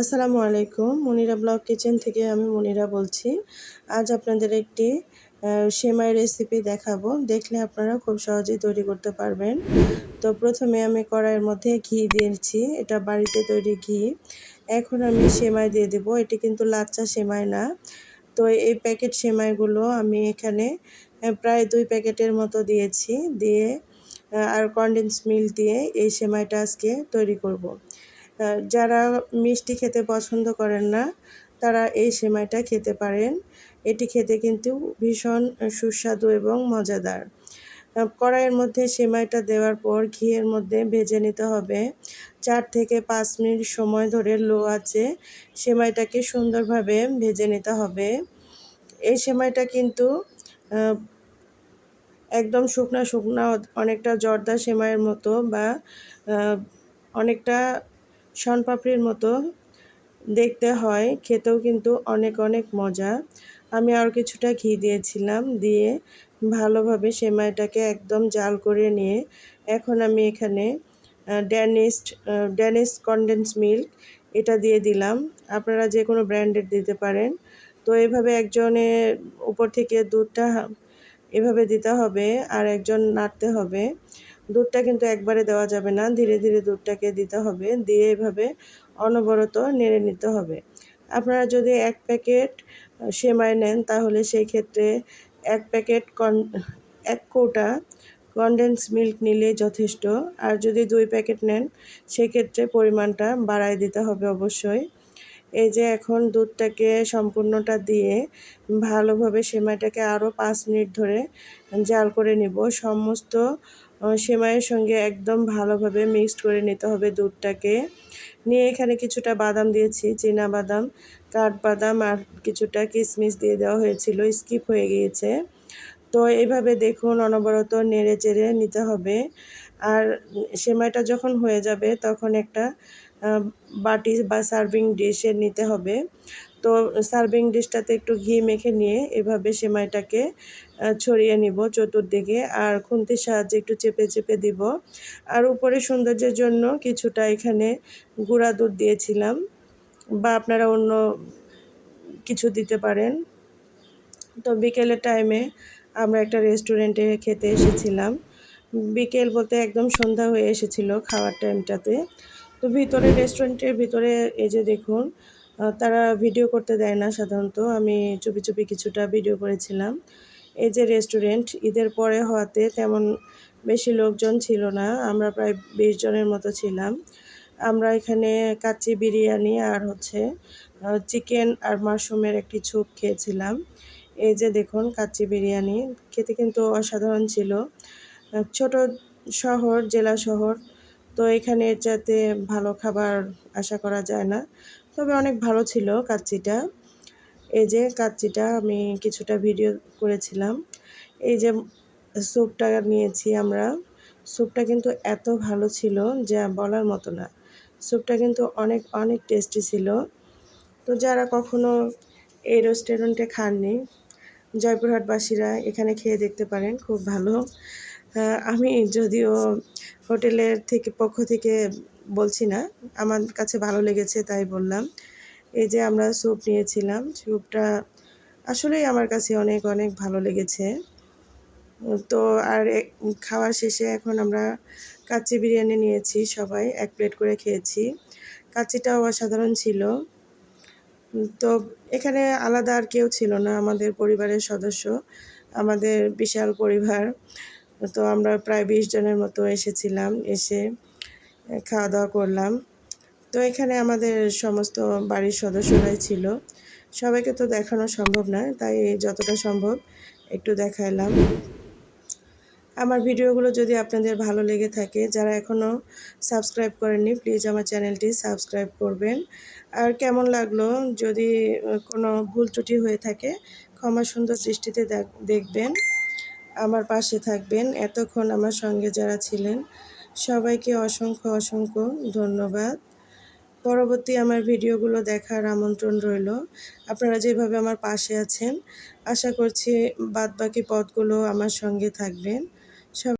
আসসালামু আলাইকুম, Monira blog kitchen থেকে আমি মনিরা বলছি। আজ আপনাদের একটি সেমাই রেসিপি দেখাবো। দেখলে আপনারা খুব সহজেই তৈরি করতে পারবেন। তো প্রথমে আমি কড়াইয়ের মধ্যে ঘি দিয়েছি এটা বাড়িতে তৈরি ঘি। এখন আমি সেমাই দিয়ে দেব। এটি কিন্তু লাচ্চা সেমাই না। তো এই প্যাকেট সেমাইগুলো আমি এখানে প্রায় দুই প্যাকেটের মতো দিয়েছি। দিয়ে আর কনডেন্স মিল দিয়ে এই সেমাইটা আজকে তৈরি করব। যারা মিষ্টি খেতে পছন্দ করেন না, তারা এই সেমাইটা খেতে পারেন। এটি খেতে কিন্তু ভীষণ সুস্বাদু এবং মজাদার। কড়াইয়ের মধ্যে সেমাইটা দেওয়ার পর ঘিয়ের মধ্যে ভেজে নিতে হবে। চার থেকে পাঁচ মিনিট সময় ধরে লো আছে সেমাইটাকে সুন্দরভাবে ভেজে নিতে হবে। এই সেমাইটা কিন্তু একদম শুকনা শুকনা, অনেকটা জর্দা সেমাইয়ের মতো বা অনেকটা শনপাপড়ির মতো দেখতে হয়, খেতেও কিন্তু অনেক অনেক মজা। আমি আর কিছুটা ঘি দিয়েছিলাম, দিয়ে ভালোভাবে সেমাইটাকে একদম জাল করে নিয়ে এখন আমি এখানে ড্যানিস্ট ড্যানিস কন্ডেন্স মিল্ক এটা দিয়ে দিলাম। আপনারা যে কোনো ব্র্যান্ডের দিতে পারেন। তো এভাবে একজনের উপর থেকে দুধটা এভাবে দিতে হবে আর একজন নাড়তে হবে। দুধটা কিন্তু একবারে দেওয়া যাবে না। ধীরে ধীরে দুধটাকে দিতে হবে। দিয়ে এভাবে অনবরত নেড়ে নিতে হবে। আপনারা যদি এক প্যাকেট সেমাই নেন, তাহলে সেই ক্ষেত্রে এক প্যাকেট কন, এক কৌটা কনডেন্স মিল্ক নিলে যথেষ্ট। আর যদি দুই প্যাকেট নেন, সেক্ষেত্রে পরিমাণটা বাড়ায় দিতে হবে অবশ্যই। এই যে এখন দুধটাকে সম্পূর্ণটা দিয়ে ভালোভাবে সেমাইটাকে আরও পাঁচ মিনিট ধরে জাল করে নিব। সমস্ত সেমাইয়ের সঙ্গে একদম ভালোভাবে মিক্সড করে নিতে হবে দুধটাকে। নিয়ে এখানে কিছুটা বাদাম দিয়েছি, চীনা বাদাম কাঠবাদাম আর কিছুটা কিশমিশ দিয়ে দেওয়া হয়েছিল, স্কিপ হয়ে গিয়েছে। তো এইভাবে দেখুন অনবরত নেড়ে চেড়ে নিতে হবে। আর সেমাইটা যখন হয়ে যাবে তখন একটা বাটি বা সার্ভিং ডিশে নিতে হবে। তো সার্ভিং ডিশটাতে একটু ঘি মেখে নিয়ে এভাবে সেমাইটাকে ছড়িয়ে নিব চতুর্দিকে আর খুন্তির সাহায্যে একটু চেপে চেপে দিব। আর উপরে সৌন্দর্যের জন্য কিছুটা এখানে গুঁড়া দুধ দিয়েছিলাম বা আপনারা অন্য কিছু দিতে পারেন। তো বিকেলের টাইমে আমরা একটা রেস্টুরেন্টে খেতে এসেছিলাম। বিকেল বলতে একদম সন্ধ্যা হয়ে এসেছিল খাওয়ার টাইমটাতে। তো ভিতরে রেস্টুরেন্টের ভিতরে এই যে দেখুন তারা ভিডিও করতে দেয় না সাধারণত। আমি চুপি চুপি কিছুটা ভিডিও করেছিলাম। এই যে রেস্টুরেন্ট ঈদের পরে হওয়াতে তেমন বেশি লোকজন ছিল না। আমরা প্রায় বিশ জনের মতো ছিলাম। আমরা এখানে কাচ্চি বিরিয়ানি আর হচ্ছে চিকেন আর মাশরুমের একটি ছুপ খেয়েছিলাম। এই যে দেখুন কাচ্চি বিরিয়ানি, খেতে কিন্তু অসাধারণ ছিল। ছোট শহর, জেলা শহর, তো এখানে যাতে ভালো খাবার আশা করা যায় না তবে অনেক ভালো ছিল কাচ্চিটা। এই যে কাচ্চিটা আমি কিছুটা ভিডিও করেছিলাম। এই যে স্যুপটা নিয়েছি আমরা স্যুপটা কিন্তু এত ভালো ছিল যা বলার মতো না। স্যুপটা কিন্তু অনেক অনেক টেস্টি ছিল। তো যারা কখনো এই রেস্টুরেন্টে খাননি, জয়পুরহাটবাসীরা এখানে খেয়ে দেখতে পারেন, খুব ভালো। আমি যদিও হোটেলের থেকে, পক্ষ থেকে বলছি না, আমার কাছে ভালো লেগেছে তাই বললাম। এই যে আমরা স্যুপ নিয়েছিলাম, স্যুপটা আসলেই আমার কাছে অনেক অনেক ভালো লেগেছে। তো আর খাওয়ার শেষে এখন আমরা কাচ্চি বিরিয়ানি নিয়েছি, সবাই এক প্লেট করে খেয়েছি। কাচ্চিটাও অসাধারণ ছিল। তো এখানে আলাদা আর কেউ ছিল না, আমাদের পরিবারের সদস্য, আমাদের বিশাল পরিবার। তো আমরা প্রায় বিশ জনের মতো এসেছিলাম, এসে খাওয়া দাওয়া করলাম। তো এখানে আমাদের সমস্ত বাড়ির সদস্যরাই ছিল। সবাইকে তো দেখানো সম্ভব নয়, তাই যতটা সম্ভব একটু দেখাইলাম। আমার ভিডিওগুলো যদি আপনাদের ভালো লেগে থাকে, যারা এখনও সাবস্ক্রাইব করেননি, প্লিজ আমার চ্যানেলটি সাবস্ক্রাইব করবেন। আর কেমন লাগল, যদি কোনো ভুল ত্রুটি হয়ে থাকে, ক্ষমা সুন্দর দৃষ্টিতে দেখবেন। আমার পাশে থাকবেন। এতক্ষণ আমার সঙ্গে যারা ছিলেন সবাইকে অসংখ্য অসংখ্য ধন্যবাদ। পরবর্তী আমার ভিডিওগুলো দেখার আমন্ত্রণ রইল। আপনারা যেভাবে আমার পাশে আছেন, আশা করছি বাদবাকি পথগুলো আমার সঙ্গে থাকবেন।